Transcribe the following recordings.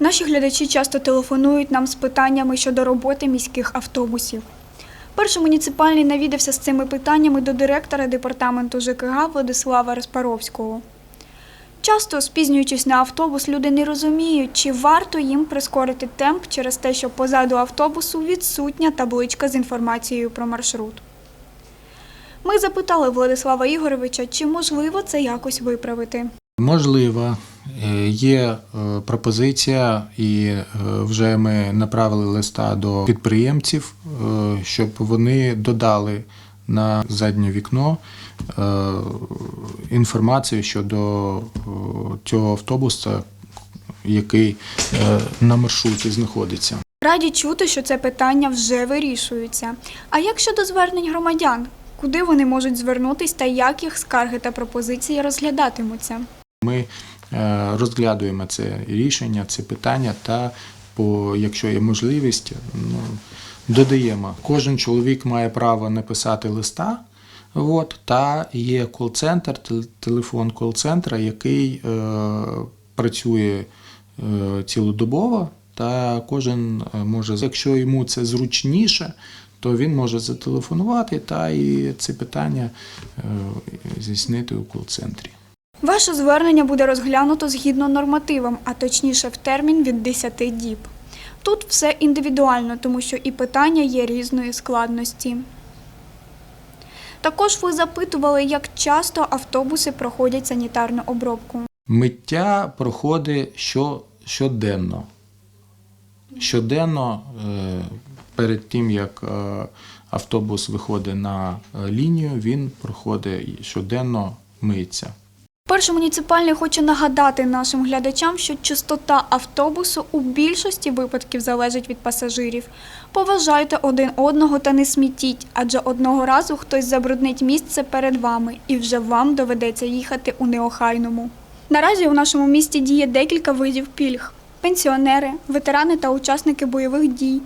Наші глядачі часто телефонують нам з питаннями щодо роботи міських автобусів. Перший муніципальний навідався з цими питаннями до директора департаменту ЖКГ Владислава Респаровського. Часто, спізнюючись на автобус, люди не розуміють, чи варто їм прискорити темп через те, що позаду автобусу відсутня табличка з інформацією про маршрут. Ми запитали Владислава Ігоровича, чи можливо це якось виправити. Можливо, є е, пропозиція, і е, вже ми направили листа до підприємців, е, щоб вони додали на заднє вікно е, інформацію щодо е, цього автобуса, який е, на маршруті знаходиться. Раді чути, що це питання вже вирішується. А як щодо звернень громадян? Куди вони можуть звернутись та як їх скарги та пропозиції розглядатимуться? Ми е, розглядуємо це рішення, це питання, та по, якщо є можливість, ну, додаємо. Кожен чоловік має право написати листа. От, та є кол-центр, телефон кол-центра, який е, працює е, цілодобово, та кожен е, може, якщо йому це зручніше, то він може зателефонувати та і це питання е, здійснити у кол-центрі. Ваше звернення буде розглянуто згідно нормативам, а точніше в термін від 10 діб. Тут все індивідуально, тому що і питання є різної складності. Також ви запитували, як часто автобуси проходять санітарну обробку. Миття проходить що, щоденно. Щоденно, е, перед тим як е, автобус виходить на е, лінію, він проходить щоденно миється. Перший муніципальний хоче нагадати нашим глядачам, що чистота автобусу у більшості випадків залежить від пасажирів. Поважайте один одного та не смітіть, адже одного разу хтось забруднить місце перед вами, і вже вам доведеться їхати у неохайному. Наразі у нашому місті діє декілька видів пільг: пенсіонери, ветерани та учасники бойових дій,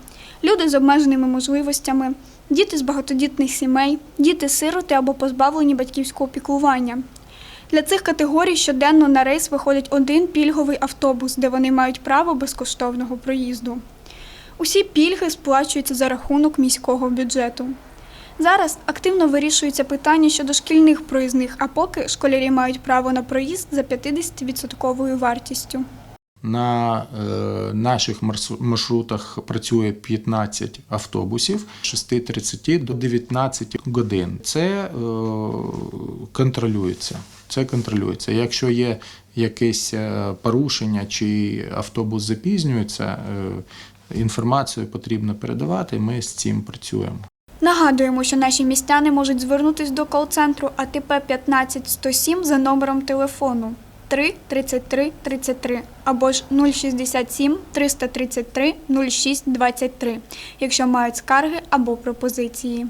люди з обмеженими можливостями, діти з багатодітних сімей, діти-сироти або позбавлені батьківського піклування. Для цих категорій щоденно на рейс виходить один пільговий автобус, де вони мають право безкоштовного проїзду. Усі пільги сплачуються за рахунок міського бюджету. Зараз активно вирішується питання щодо шкільних проїзних, а поки школярі мають право на проїзд за 50% вартістю. На е, наших маршрутах працює 15 автобусів з 6.30 до 19 годин. Це е, контролюється. Це контролюється. Якщо є якесь е, порушення чи автобус запізнюється, інформацію потрібно передавати. Ми з цим працюємо. Нагадуємо, що наші містяни можуть звернутись до кол-центру АТП 15107 за номером телефону 3 33 33 або ж 067 333 06 23, якщо мають скарги або пропозиції.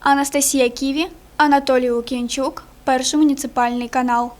Анастасія Ківі, Анатолій Лук'янчук, перший муніципальний канал.